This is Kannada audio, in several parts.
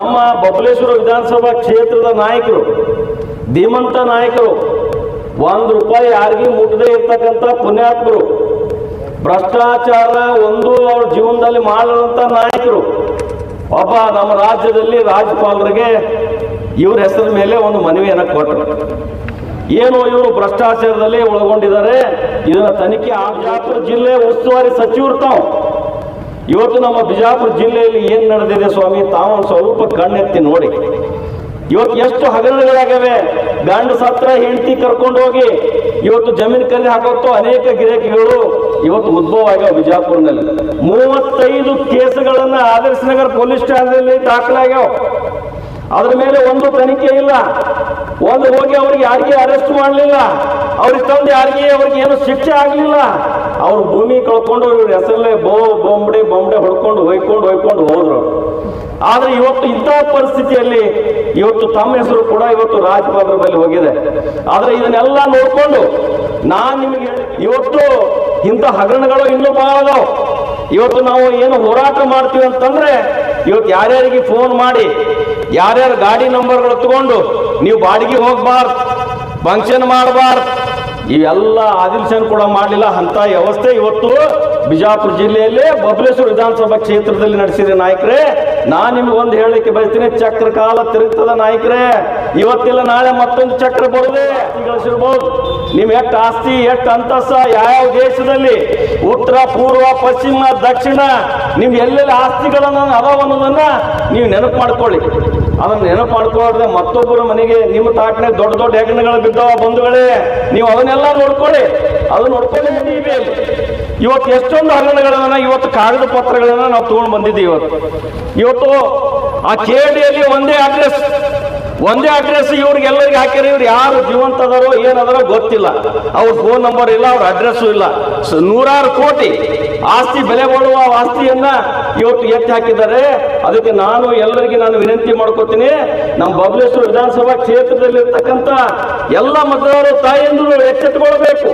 ನಮ್ಮ ಬಬಲೇಶ್ವರ ವಿಧಾನಸಭಾ ಕ್ಷೇತ್ರದ ನಾಯಕರು, ಧೀಮಂತ ನಾಯಕರು, ಒಂದು ರೂಪಾಯಿ ಯಾರಿಗೆ ಮುಟ್ಟದೇ ಇರ್ತಕ್ಕಂಥ ಪುಣ್ಯಾತ್ಮರು, ಭ್ರಷ್ಟಾಚಾರ ಒಂದು ಅವ್ರ ಜೀವನದಲ್ಲಿ ಮಾಡದಂತ ನಾಯಕರು, ಒಬ್ಬ ನಮ್ಮ ರಾಜ್ಯದಲ್ಲಿ ರಾಜ್ಯಪಾಲರಿಗೆ ಇವ್ರ ಹೆಸರ ಮೇಲೆ ಒಂದು ಮನವಿಯನ್ನು ಕೊಟ್ಟರು. ಏನು ಇವರು ಭ್ರಷ್ಟಾಚಾರದಲ್ಲಿ ಒಳಗೊಂಡಿದ್ದಾರೆ, ಇದನ್ನ ತನಿಖೆ ಆ ಜಿಲ್ಲೆ ಉಸ್ತುವಾರಿ ಸಚಿವರು ತಾವು ಇವತ್ತು ನಮ್ಮ ಬಿಜಾಪುರ ಜಿಲ್ಲೆಯಲ್ಲಿ ಏನ್ ನಡೆದಿದೆ ಸ್ವಾಮಿ? ತಾವು ಸ್ವರೂಪ ಸ್ವಲ್ಪ ಕಣ್ಣೆತ್ತಿ ನೋಡಿ. ಇವತ್ತು ಎಷ್ಟು ಹಗರಣಗಳಾಗವೆ ಗಂಡ ಸತ್ರ ಹೆಂಡತಿ ಕರ್ಕೊಂಡು ಹೋಗಿ ಇವತ್ತು ಜಮೀನು ಕಲ್ಲಿ ಹಾಕೋತ್ತು ಅನೇಕ ಗಿರಾಕಿಗಳು ಇವತ್ತು ಉದ್ಭವ ಆಗ್ಯಾವ ಬಿಜಾಪುರ್ನಲ್ಲಿ ಮೂವತ್ತೈದು ಕೇಸುಗಳನ್ನ ಆದರ್ಶ ನಗರ ಪೊಲೀಸ್ ಠಾಣೆಯಲ್ಲಿ ದಾಖಲಾಗ್ಯಾವ. ಅದ್ರ ಮೇಲೆ ಒಂದು ತನಿಖೆ ಇಲ್ಲ. ಒಂದು ಹೋಗಿ ಅವ್ರಿಗೆ ಯಾರಿಗೆ ಅರೆಸ್ಟ್ ಮಾಡಲಿಲ್ಲ. ಅವ್ರಿಗೆ ತಂದು ಯಾರಿಗೆ ಅವ್ರಿಗೆ ಏನು ಶಿಕ್ಷೆ ಆಗಲಿಲ್ಲ. ಅವ್ರು ಭೂಮಿ ಕಳ್ಕೊಂಡು ಇವ್ರ ಹೆಸರಲ್ಲೇ ಬೋ ಬೊಂಬಡೆ ಬೊಂಬಡೆ ಹೊಡ್ಕೊಂಡು ಹೊಯ್ಕೊಂಡು ಹೊಯ್ಕೊಂಡು ಹೋದ್ರು. ಆದ್ರೆ ಇವತ್ತು ಇಂತಹ ಪರಿಸ್ಥಿತಿಯಲ್ಲಿ ಇವತ್ತು ತಮ್ಮ ಹೆಸರು ಕೂಡ ಇವತ್ತು ಬಳಿ ಹೋಗಿದೆ. ಆದ್ರೆ ಇದನ್ನೆಲ್ಲ ನೋಡಿಕೊಂಡು ನಾನು ನಿಮಗೆ ಇವತ್ತು ಇಂಥ ಹಗರಣಗಳು ಇನ್ನೂ ಬಹಳ ಇವತ್ತು ನಾವು ಏನು ಹೋರಾಟ ಮಾಡ್ತೀವಿ ಅಂತಂದ್ರೆ ಇವತ್ತು ಯಾರ್ಯಾರಿಗೆ ಫೋನ್ ಮಾಡಿ, ಯಾರ್ಯಾರು ಗಾಡಿ ನಂಬರ್ಗಳು ತಗೊಂಡು, ನೀವು ಬಾಡಿಗೆ ಹೋಗ್ಬಾರ್ದು ಫಂಕ್ಷನ್ ಮಾಡಬಾರ್ದು, ಇವೆಲ್ಲ ಆದಿಲ್ಸನ್ ಕೂಡ ಮಾಡಲಿಲ್ಲ. ಅಂತ ವ್ಯವಸ್ಥೆ ಇವತ್ತು ಬಿಜಾಪುರ ಜಿಲ್ಲೆಯಲ್ಲಿ ಬಬಲೇಶ್ವರ ವಿಧಾನಸಭಾ ಕ್ಷೇತ್ರದಲ್ಲಿ ನಡೆಸಿದ ನಾಯಕರೇ, ನಾನು ನಿಮ್ಗೊಂದು ಹೇಳಲಿಕ್ಕೆ ಬಯಸ್ತೀನಿ, ಚಕ್ರ ಕಾಲ ತಿರುಗ್ತದ ನಾಯಕರೇ. ಇವತ್ತಿಲ್ಲ, ನಾಳೆ ಮತ್ತೊಂದು ಚಕ್ರ ಬರುದೇ. ಗಳಿಸಿರ್ಬೋದು ನಿಮ್ ಎಷ್ಟು ಆಸ್ತಿ, ಎಷ್ಟು ಅಂತಸ್ತ ಯಾವ್ಯಾವ ದೇಶದಲ್ಲಿ? ಉತ್ತರ, ಪೂರ್ವ, ಪಶ್ಚಿಮ, ದಕ್ಷಿಣ ನಿಮ್ ಎಲ್ಲೆಲ್ಲಿ ಆಸ್ತಿಗಳನ್ನ ಅದಾವ ಅನ್ನೋದನ್ನ ನೀವು ನೆನಪು ಮಾಡ್ಕೊಳ್ಳಿ. ಅದನ್ನ ನೆನಪು ಮಾಡ್ಕೊಳ್ಳದೆ ಮತ್ತೊಬ್ಬರ ಮನೆಗೆ ನಿಮ್ಮ ತಾಟ್ನೆ ದೊಡ್ಡ ದೊಡ್ಡ ಹೆಗ್ಣಗಳು ಬಿದ್ದಾವ ಬಂಧುಗಳೇ, ನೀವು ಅದನ್ನೆಲ್ಲ ನೋಡ್ಕೊಳ್ಳಿ. ಅದನ್ನ ನೋಡ್ಕೊಳ್ಳಿ ಇವತ್ತು ಎಷ್ಟೊಂದು ಹಗರಣಗಳನ್ನ ಇವತ್ತು ಕಾಗದ ಪತ್ರಗಳನ್ನ ನಾವು ತಗೊಂಡು ಬಂದಿದ್ದೀವಿ ಇವತ್ತು. ಇವತ್ತು ಆ ಕೇಡಿಯಲ್ಲಿ ಒಂದೇ ಅಡ್ರೆಸ್ ಒಂದೇ ಅಡ್ರೆಸ್ ಇವ್ರಿಗೆಲ್ಲರಿಗೆ ಹಾಕಿರಿ ಇವ್ರು ಯಾರು ಜೀವಂತ ಅದಾರೋ ಏನದಾರೋ ಗೊತ್ತಿಲ್ಲ. ಅವ್ರ ಫೋನ್ ನಂಬರ್ ಇಲ್ಲ, ಅವ್ರ ಅಡ್ರೆಸ್ಸು ಇಲ್ಲ. ನೂರಾರು ಕೋಟಿ ಆಸ್ತಿ ಬೆಲೆ ಬಾಳುವ ಆಸ್ತಿಯನ್ನ ಇವತ್ತು ಎತ್ತಿ ಹಾಕಿದ್ದಾರೆ. ಅದಕ್ಕೆ ನಾನು ಎಲ್ಲರಿಗೆ ನಾನು ವಿನಂತಿ ಮಾಡ್ಕೋತೀನಿ, ನಮ್ಮ ಬಬಲೇಶ್ವರ ವಿಧಾನಸಭಾ ಕ್ಷೇತ್ರದಲ್ಲಿ ಇರ್ತಕ್ಕಂಥ ಎಲ್ಲ ಮತದಾರರು ತಾಯಿಯಂದ್ರು ಎಚ್ಚೆತ್ತುಕೊಳ್ಬೇಕು.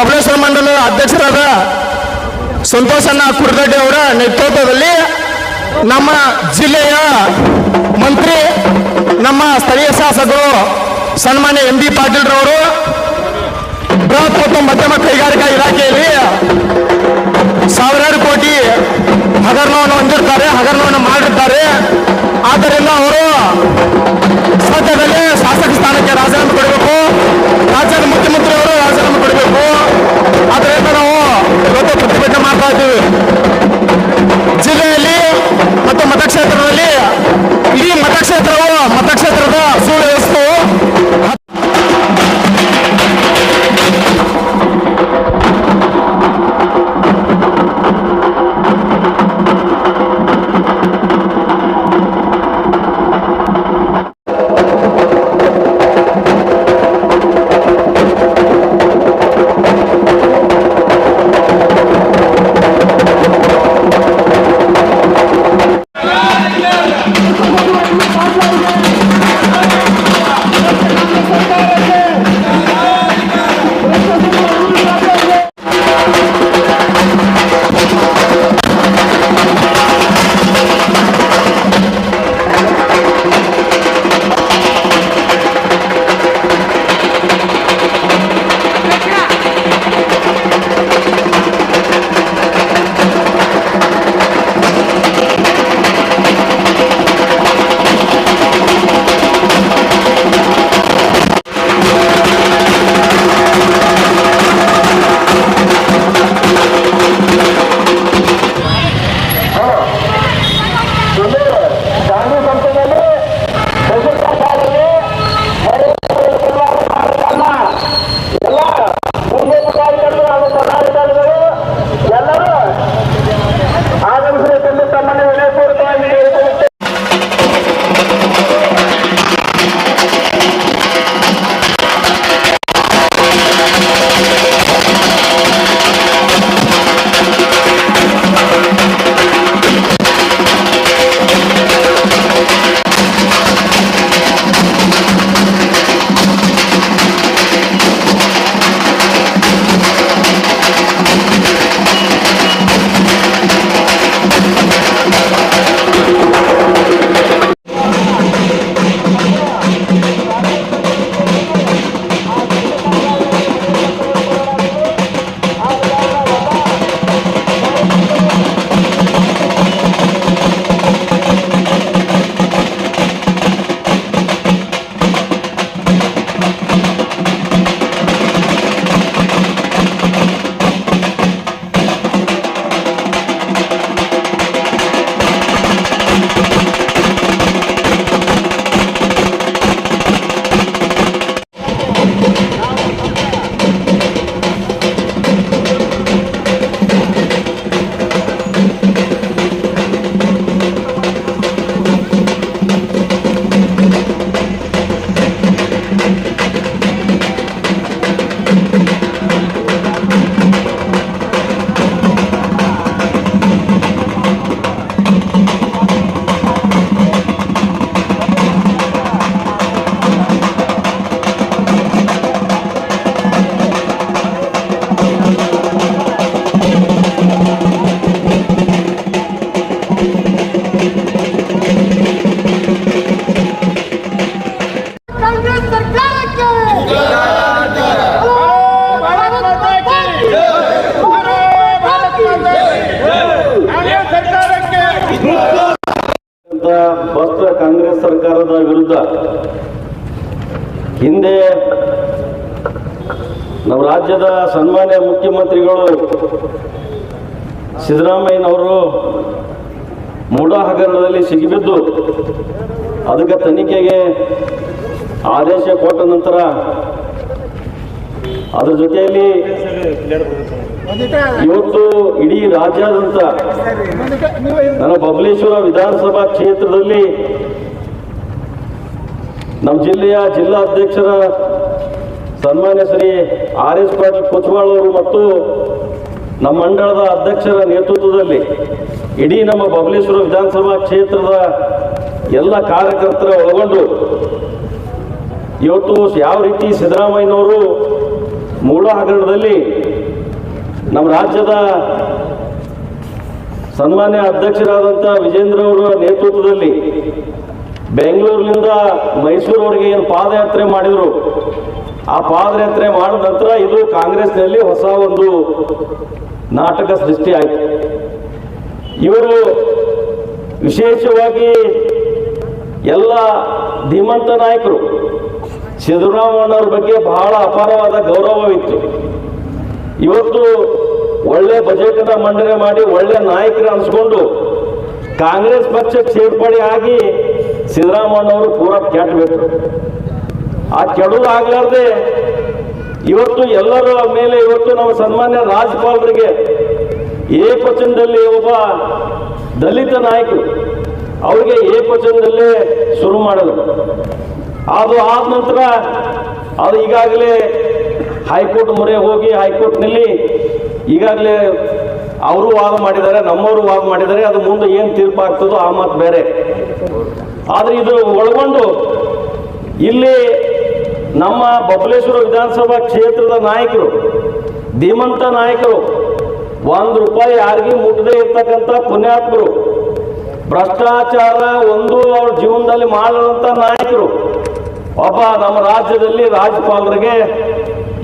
ಬಬಲೇಶ್ವರ ಮಂಡಲದ ಅಧ್ಯಕ್ಷರಾದ ಸಂತೋಷಣ್ಣ ಕುರ್ದಡ್ಡಿ ಅವರ ನೇತೃತ್ವದಲ್ಲಿ ನಮ್ಮ ಜಿಲ್ಲೆಯ ಮಂತ್ರಿ, ನಮ್ಮ ಸ್ಥಳೀಯ ಶಾಸಕರು, ಸನ್ಮಾನ್ಯ ಎಂ ಬಿ ಪಾಟೀಲ್ ರವರು ಬೃಹತ್ ಮತ್ತು ಮಧ್ಯಮ ಕೈಗಾರಿಕಾ ಇಲಾಖೆಯಲ್ಲಿ ಸಾವಿರಾರು ಕೋಟಿ ಹಗರಣವನ್ನು ಹೊಂದಿರ್ತಾರೆ, ಹಗರಣವನ್ನು ಮಾಡಿರ್ತಾರೆ. ಆದ್ದರಿಂದ ಅವರು ಸದ್ಯದಲ್ಲೇ ಶಾಸಕ ಸ್ಥಾನಕ್ಕೆ ರಾಜೀನಾಮೆ ಕೊಡಬೇಕು. Bravo ಅದಕ್ಕೆ ತನಿಖೆಗೆ ಆದೇಶ ಕೊಟ್ಟ ನಂತರ ಅದ್ರ ಜೊತೆಯಲ್ಲಿ ಇವತ್ತು ಇಡೀ ರಾಜ್ಯಾದ್ಯಂತ ನನ್ನ ಬಬಲೇಶ್ವರ ವಿಧಾನಸಭಾ ಕ್ಷೇತ್ರದಲ್ಲಿ ನಮ್ಮ ಜಿಲ್ಲೆಯ ಜಿಲ್ಲಾ ಅಧ್ಯಕ್ಷರ ಸನ್ಮಾನ್ಯ ಶ್ರೀ ಆರ್ ಎಸ್ ಪಾಟೀಲ್ ಕೊಚ್ವಾಳ್ ಅವರು ಮತ್ತು ನಮ್ಮ ಮಂಡಳದ ಅಧ್ಯಕ್ಷರ ನೇತೃತ್ವದಲ್ಲಿ ಇಡೀ ನಮ್ಮ ಬಬಲೇಶ್ವರ ವಿಧಾನಸಭಾ ಕ್ಷೇತ್ರದ ಎಲ್ಲ ಕಾರ್ಯಕರ್ತರ ಒಳಗೊಂಡು ಇವತ್ತು ಯಾವ ರೀತಿ ಸಿದ್ದರಾಮಯ್ಯನವರು ಮೂಲ ಹಗರಣದಲ್ಲಿ ನಮ್ಮ ರಾಜ್ಯದ ಸನ್ಮಾನ್ಯ ಅಧ್ಯಕ್ಷರಾದಂಥ ವಿಜೇಂದ್ರ ಅವರ ನೇತೃತ್ವದಲ್ಲಿ ಬೆಂಗಳೂರಿನಿಂದ ಮೈಸೂರವರೆಗೆ ಏನು ಪಾದಯಾತ್ರೆ ಮಾಡಿದರು. ಆ ಪಾದಯಾತ್ರೆ ಮಾಡಿದ ನಂತರ ಇದು ಕಾಂಗ್ರೆಸ್ನಲ್ಲಿ ಹೊಸ ಒಂದು ನಾಟಕ ಸೃಷ್ಟಿ ಆಯಿತು. ಇವರು ವಿಶೇಷವಾಗಿ ಎಲ್ಲ ಧೀಮಂತ ನಾಯಕರು ಸಿದ್ದರಾಮಯ್ಯನವ್ರ ಬಗ್ಗೆ ಬಹಳ ಅಪಾರವಾದ ಗೌರವವಿತ್ತು. ಇವತ್ತು ಒಳ್ಳೆ ಬಜೆಟ್ನ ಮಂಡನೆ ಮಾಡಿ ಒಳ್ಳೆ ನಾಯಕರು ಅನ್ಸ್ಕೊಂಡು ಕಾಂಗ್ರೆಸ್ ಪಕ್ಷಕ್ಕೆ ಸೇರ್ಪಡೆ ಆಗಿ ಸಿದ್ದರಾಮಯ್ಯನವರು ಪೂರ ಕೆಟ್ಟಬೇಕು. ಆ ಕೆಡಲಾಗಲಾರ್ದೆ ಇವತ್ತು ಎಲ್ಲರ ಮೇಲೆ ಇವತ್ತು ನಮ್ಮ ಸನ್ಮಾನ್ಯ ರಾಜ್ಯಪಾಲರಿಗೆ ಏಕವಚನದಲ್ಲಿ ಒಬ್ಬ ದಲಿತ ನಾಯಕರು ಅವರಿಗೆ ಏಕವಚನದಲ್ಲೇ ಶುರು ಮಾಡೋದು ಅದು ಆದ ನಂತರ ಅದು ಈಗಾಗಲೇ ಹೈಕೋರ್ಟ್ ಮೊರೆ ಹೋಗಿ ಹೈಕೋರ್ಟ್ನಲ್ಲಿ ಈಗಾಗಲೇ ಅವರು ವಾದ ಮಾಡಿದ್ದಾರೆ, ನಮ್ಮವರು ವಾದ ಮಾಡಿದ್ದಾರೆ, ಅದು ಮುಂದೆ ಏನು ತೀರ್ಪು ಆಗ್ತದೋ ಆ ಮಾತು ಬೇರೆ. ಆದರೆ ಇದು ಒಳಗೊಂಡು ಇಲ್ಲಿ ನಮ್ಮ ಬಬಲೇಶ್ವರ ವಿಧಾನಸಭಾ ಕ್ಷೇತ್ರದ ನಾಯಕರು, ಧೀಮಂತ ನಾಯಕರು, ಒಂದು ರೂಪಾಯಿ ಯಾರಿಗೂ ಮುಟ್ಟದೇ ಇರ್ತಕ್ಕಂಥ ಪುಣ್ಯಾತ್ಮರು ಭ್ರಷ್ಟಾಚಾರ ಒಂದು ಅವ್ರ ಜೀವನದಲ್ಲಿ ಮಾಡದಂಥ ನಾಯಕರು. ಒಬ್ಬ ನಮ್ಮ ರಾಜ್ಯದಲ್ಲಿ ರಾಜ್ಯಪಾಲರಿಗೆ